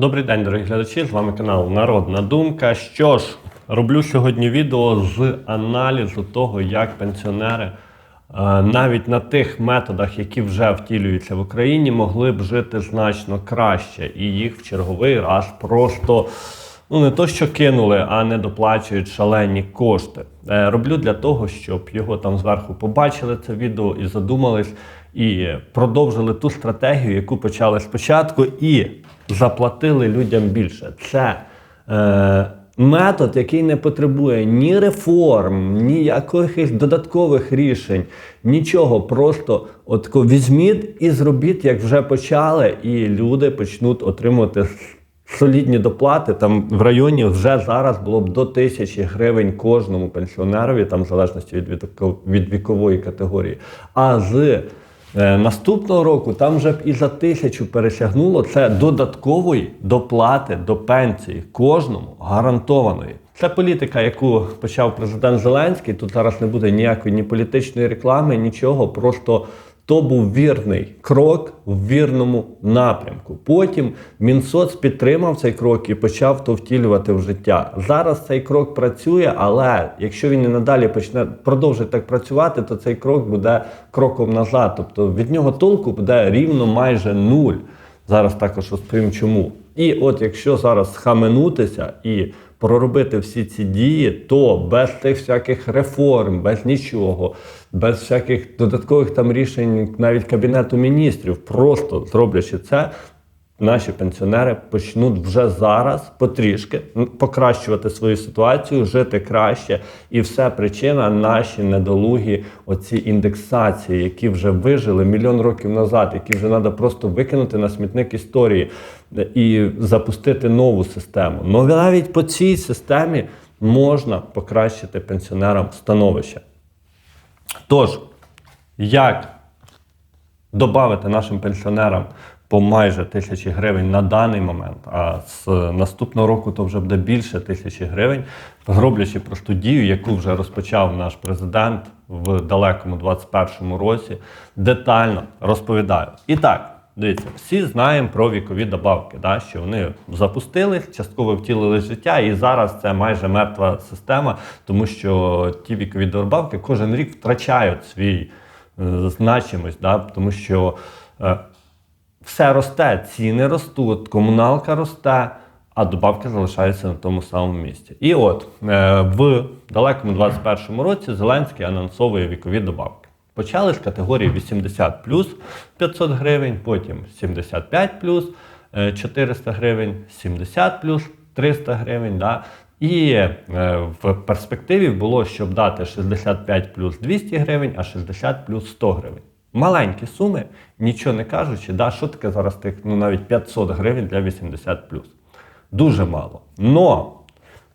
Добрий день, дорогі глядачі! З вами канал Народна Думка. Що ж, роблю сьогодні відео з аналізу того, як пенсіонери е, навіть на тих методах, які вже втілюються в Україні, могли б жити значно краще, і їх в черговий раз просто ну не то, що кинули, а не доплачують шалені кошти. Е, Роблю для того, щоб його там зверху побачили це відео і задумались, і продовжили ту стратегію, яку почали спочатку, і заплатили людям більше. Це е, метод, який не потребує ні реформ, ні якихось додаткових рішень, нічого. Просто от візьміть і зробіть, як вже почали, і люди почнуть отримувати солідні доплати. Там в районі вже зараз було б до тисячі гривень кожному пенсіонерові, там в залежності від, від вікової категорії. А з Наступного року там вже б і за тисячу пересягнуло це додаткової доплати до пенсії кожному гарантованої. Це політика, яку почав президент Зеленський. Тут зараз не буде ніякої ні політичної реклами, нічого. Просто то був вірний крок в вірному напрямку. Потім Мінсоц підтримав цей крок і почав то втілювати в життя. Зараз цей крок працює, але якщо він і надалі почне продовжить так працювати, то цей крок буде кроком назад. Тобто від нього толку буде рівно майже нуль. Зараз також розповім чому. І от якщо зараз схаменутися і проробити всі ці дії, то без тих всяких реформ, без нічого, без всяких додаткових там рішень навіть кабінету міністрів, просто зроблячи це, наші пенсіонери почнуть вже зараз потрішки покращувати свою ситуацію, жити краще. І все причина наші недолугі оці індексації, які вже вижили мільйон років назад, які вже треба просто викинути на смітник історії і запустити нову систему. Ну навіть по цій системі можна покращити пенсіонерам становище. Тож, як додати нашим пенсіонерам по майже тисячі гривень на даний момент, а з наступного року то вже буде більше тисячі гривень, зроблячи просту дію, яку вже розпочав наш президент в далекому 21-му році, детально розповідаю. І так. Дивіться, всі знаємо про вікові добавки, да, що вони запустились, частково втілили життя, і зараз це майже мертва система, тому що ті вікові добавки кожен рік втрачають свій е, значимость, да, тому що е, все росте, ціни ростуть, комуналка росте, а добавки залишаються на тому самому місці. І от е, в далекому 21-му році Зеленський анонсовує вікові добавки. Почали з категорії 80 плюс 500 гривень, потім 75 плюс е, 400 гривень, 70 плюс 300 гривень. Да? І е, в перспективі було, щоб дати 65 плюс 200 гривень, а 60 плюс 100 гривень. Маленькі суми, нічого не кажучи, да, що таке зараз тих ну, навіть 500 гривень для 80 плюс. Дуже мало. Но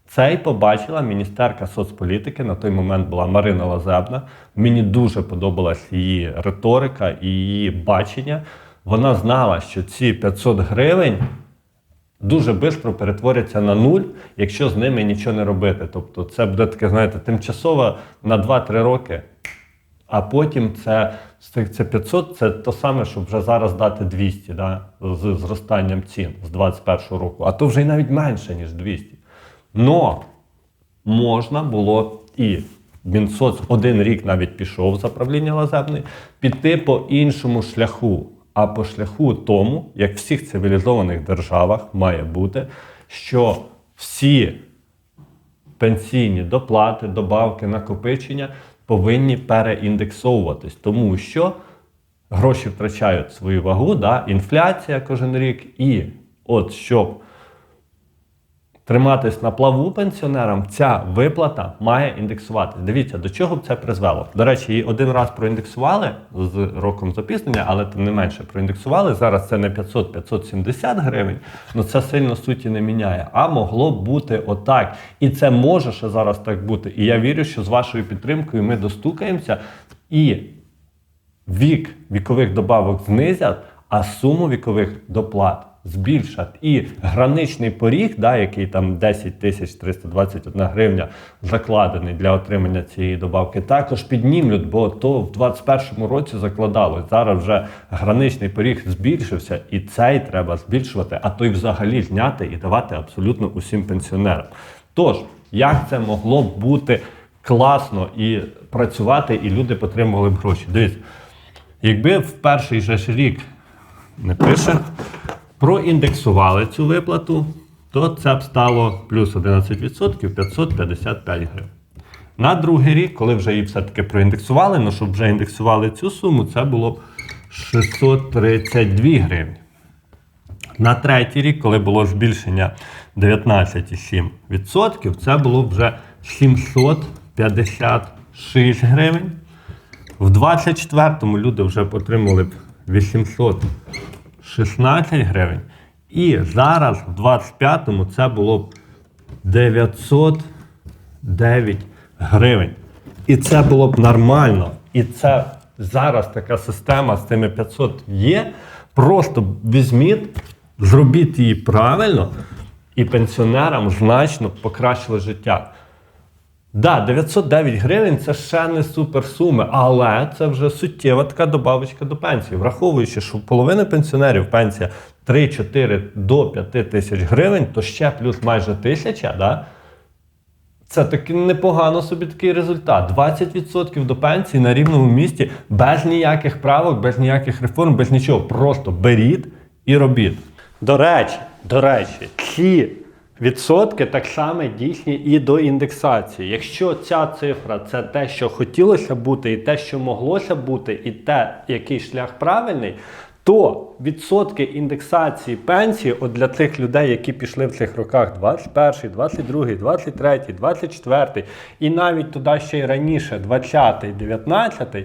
це й побачила міністерка соцполітики. На той момент була Марина Лазебна. Мені дуже подобалась її риторика і її бачення. Вона знала, що ці 500 гривень дуже швидко перетворяться на нуль, якщо з ними нічого не робити. Тобто, це буде таке, знаєте, тимчасово на 2-3 роки. А потім це з цих це 500, це то саме, щоб вже зараз дати 200 да, з зростанням цін з 2021 року. А то вже й навіть менше, ніж 200. Но можна було і Мінсоц один рік навіть пішов за правління Лазебної, піти по іншому шляху, а по шляху тому, як в всіх цивілізованих державах має бути, що всі пенсійні доплати, добавки, накопичення повинні переіндексовуватись, тому що гроші втрачають свою вагу, да, інфляція кожен рік, і от щоб триматись на плаву пенсіонерам, ця виплата має індексуватись. Дивіться, до чого б це призвело. До речі, її один раз проіндексували з роком запізнення, але тим не менше проіндексували. Зараз це не 500-570 гривень, але це сильно суті не міняє. А могло б бути отак. І це може ще зараз так бути. І я вірю, що з вашою підтримкою ми достукаємося і вік вікових добавок знизять, а суму вікових доплат збільшать. І граничний поріг, да, який там 10 тисяч 321 гривня закладений для отримання цієї добавки, також піднімлють, бо то в 2021 році закладалось. Зараз вже граничний поріг збільшився, і цей треба збільшувати, а то й взагалі зняти і давати абсолютно усім пенсіонерам. Тож, як це могло б бути класно і працювати, і люди отримували б гроші? Дивіться, якби в перший же рік не пише, проіндексували цю виплату, то це б стало плюс 11% 555 гривень. На другий рік, коли вже її все-таки проіндексували, ну щоб вже індексували цю суму, це було б 632 гривні. На третій рік, коли було збільшення 19,7%, це було б вже 756 гривень. В 24-му люди вже отримали б 816 гривень. І зараз, в 25-му, це було б 909 гривень. І це було б нормально. І це зараз така система з тими 500 є. Просто візьміть, зробіть її правильно, і пенсіонерам значно покращили життя. Да, 909 гривень це ще не суперсуми, але це вже суттєва така добавочка до пенсії. Враховуючи, що у половини пенсіонерів пенсія 3-4 до 5 тисяч гривень, то ще плюс майже тисяча, да? Це таки непогано собі такий результат. 20% до пенсії на рівному місці, без ніяких правок, без ніяких реформ, без нічого. Просто беріть і робіть. До речі, до речі, ці відсотки так само дійсні і до індексації. Якщо ця цифра це те, що хотілося бути, і те, що моглося бути, і те, який шлях правильний. То відсотки індексації пенсії от для тих людей, які пішли в цих роках 21, 22, 23, 24 і навіть туди ще й раніше, 20, 19,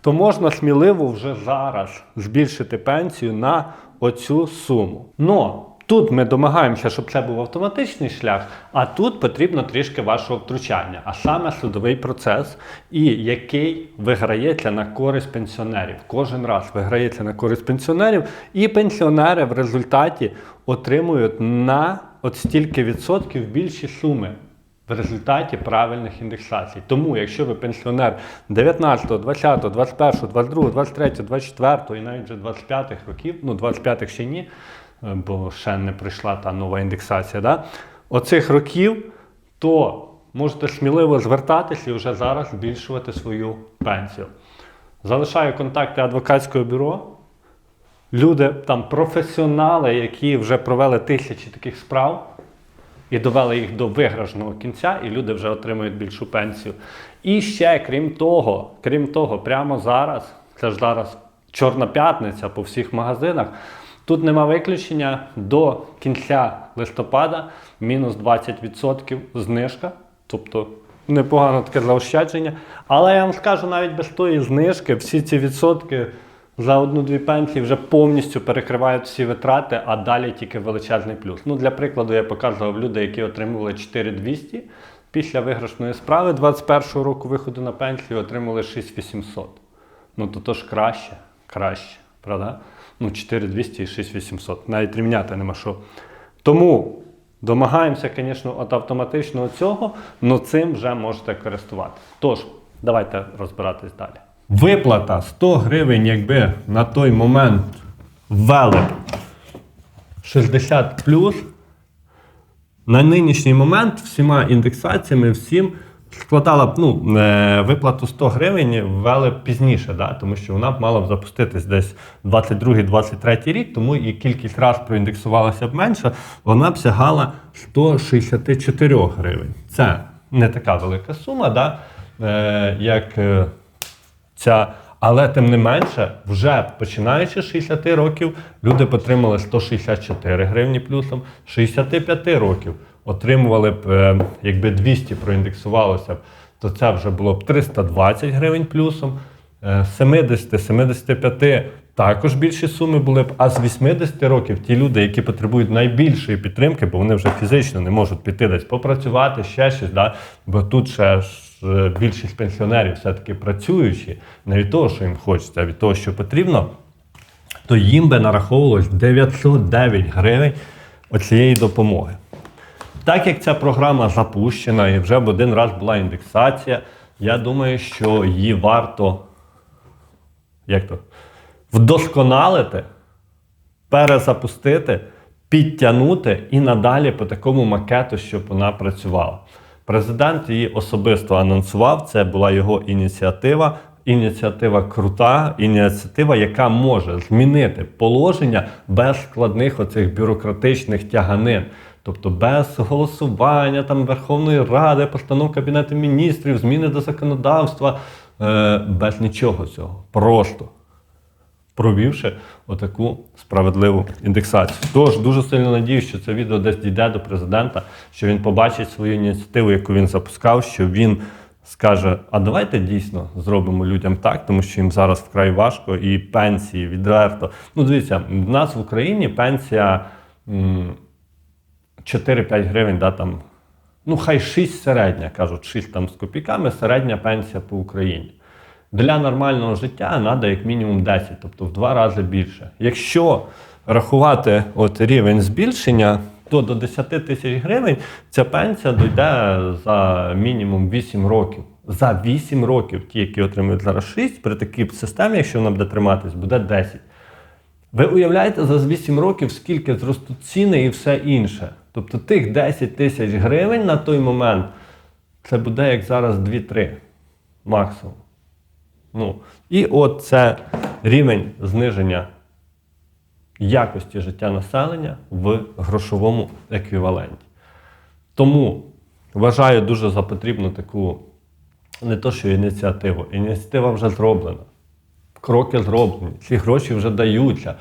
то можна сміливо вже зараз збільшити пенсію на оцю суму. Но Тут ми домагаємося, щоб це був автоматичний шлях, а тут потрібно трішки вашого втручання, а саме судовий процес, і який виграється на користь пенсіонерів. Кожен раз виграється на користь пенсіонерів, і пенсіонери в результаті отримують на от стільки відсотків більші суми. В результаті правильних індексацій. Тому, якщо ви пенсіонер 19, 20, 21, 22, 23, 24 і навіть вже 25 років, ну 25 ще ні, бо ще не прийшла та нова індексація, да? оцих років, то можете сміливо звертатися і вже зараз збільшувати свою пенсію. Залишаю контакти адвокатського бюро. Люди там професіонали, які вже провели тисячі таких справ і довели їх до виграшного кінця, і люди вже отримують більшу пенсію. І ще, крім того, крім того, прямо зараз, це ж зараз Чорна п'ятниця по всіх магазинах. Тут нема виключення до кінця листопада мінус 20% знижка. Тобто непогано таке заощадження. Але я вам скажу, навіть без тої знижки всі ці відсотки за одну-дві пенсії вже повністю перекривають всі витрати, а далі тільки величезний плюс. Ну, Для прикладу, я показував люди, які отримували 4200 після виграшної справи 21-го року виходу на пенсію, отримали 6800. Ну то то ж краще, краще, правда? Ну, 4200 і 6800. Навіть рівняти нема що. Тому домагаємося, звісно, від автоматичного цього, але цим вже можете користуватися. Тож, давайте розбиратись далі. Виплата 100 гривень, якби на той момент ввели 60 на нинішній момент всіма індексаціями, всім складала б ну, е, виплату 100 гривень ввели б пізніше, да? тому що вона б мала б запуститись десь 22-23 рік, тому і кількість раз проіндексувалася б менше, вона б сягала 164 гривень. Це не така велика сума, да? е, як е, ця. Але тим не менше, вже починаючи з 60 років, люди отримали 164 гривні плюсом, 65 років отримували б, е, якби 200 проіндексувалося б, то це вже було б 320 гривень плюсом. Е, 70-75 також більші суми були б, а з 80 років ті люди, які потребують найбільшої підтримки, бо вони вже фізично не можуть піти десь попрацювати, ще щось, да? бо тут ще е, більшість пенсіонерів все-таки працюючі, не від того, що їм хочеться, а від того, що потрібно. то їм би нараховувалось 909 гривень оцієї допомоги. Так як ця програма запущена і вже в один раз була індексація, я думаю, що її варто як то, вдосконалити, перезапустити, підтягнути і надалі по такому макету, щоб вона працювала. Президент її особисто анонсував, це була його ініціатива. Ініціатива крута, ініціатива, яка може змінити положення без складних оцих бюрократичних тяганин. Тобто без голосування там Верховної Ради, постанов Кабінету міністрів, зміни до законодавства, е, без нічого цього. Просто провівши отаку справедливу індексацію. Тож дуже сильно надіюсь, що це відео десь дійде до президента, що він побачить свою ініціативу, яку він запускав, що він скаже: а давайте дійсно зробимо людям так, тому що їм зараз вкрай важко, і пенсії відверто. Ну, дивіться, в нас в Україні пенсія. 4-5 гривень, да, там, ну хай 6 середня, кажуть, 6 там з копійками, середня пенсія по Україні. Для нормального життя треба як мінімум 10, тобто в два рази більше. Якщо рахувати от рівень збільшення, то до 10 тисяч гривень ця пенсія дійде за мінімум 8 років. За 8 років, ті, які отримують зараз 6, при такій системі, якщо вона буде триматись, буде 10. Ви уявляєте за 8 років, скільки зростуть ціни і все інше. Тобто тих 10 тисяч гривень на той момент це буде як зараз 2-3 максимум. Ну, і от це рівень зниження якості життя населення в грошовому еквіваленті. Тому вважаю дуже за потрібну таку не то, що ініціативу. Ініціатива вже зроблена кроки зроблені, ці гроші вже даються.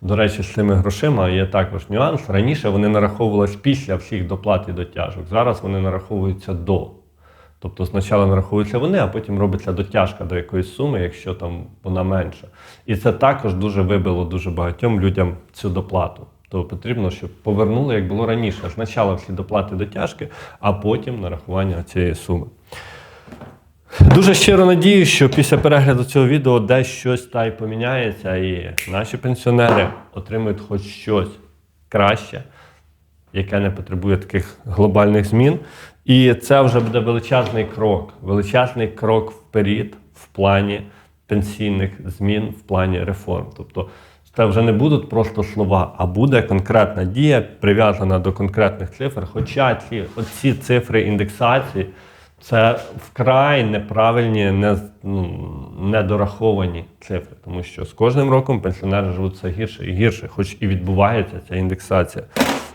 До речі, з цими грошима є також нюанс. Раніше вони нараховувалися після всіх доплат і дотяжок. Зараз вони нараховуються до. Тобто спочатку нараховуються вони, а потім робиться дотяжка до якоїсь суми, якщо там вона менша. І це також дуже вибило дуже багатьом людям цю доплату. То потрібно, щоб повернули, як було раніше. Спочатку всі доплати дотяжки, а потім нарахування цієї суми. Дуже щиро надію, що після перегляду цього відео десь щось та й поміняється, і наші пенсіонери отримують хоч щось краще, яке не потребує таких глобальних змін. І це вже буде величезний крок, величезний крок вперед в плані пенсійних змін, в плані реформ. Тобто це вже не будуть просто слова, а буде конкретна дія, прив'язана до конкретних цифр. Хоча ці оці цифри індексації. Це вкрай неправильні, не, ну, недораховані цифри, тому що з кожним роком пенсіонери живуть все гірше і гірше, хоч і відбувається ця індексація.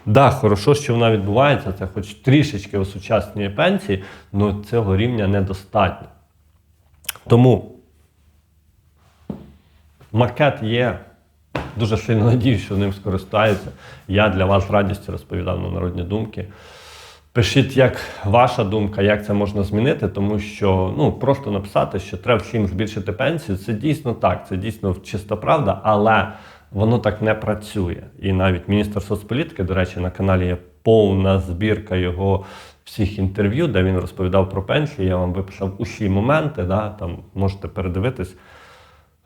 Да, хорошо, що вона відбувається, це хоч трішечки осучаснює пенсії, але цього рівня недостатньо. Тому макет є. Дуже сильно надіюсь, що ним скористаються. Я для вас з радістю розповідав на народні думки. Пишіть, як ваша думка, як це можна змінити, тому що ну просто написати, що треба всім збільшити пенсію. Це дійсно так, це дійсно чиста правда, але воно так не працює. І навіть міністр соцполітики, до речі, на каналі є повна збірка його всіх інтерв'ю, де він розповідав про пенсії. Я вам виписав усі моменти. Да, Там можете передивитись,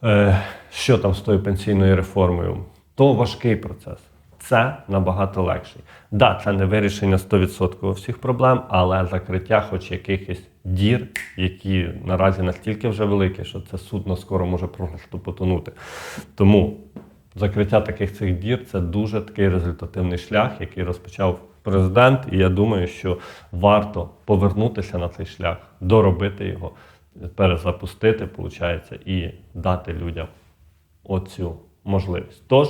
е, що там з тою пенсійною реформою. То важкий процес це набагато легший. Да, це не вирішення 100% всіх проблем, але закриття хоч якихось дір, які наразі настільки вже великі, що це судно скоро може просто потонути. Тому закриття таких цих дір це дуже такий результативний шлях, який розпочав президент. І я думаю, що варто повернутися на цей шлях, доробити його, перезапустити, виходить, і дати людям оцю можливість. Тож.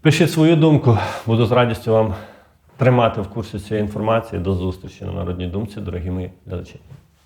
Пишіть свою думку, буду з радістю вам тримати в курсі цієї інформації. До зустрічі на народній думці, дорогі мої глядачі.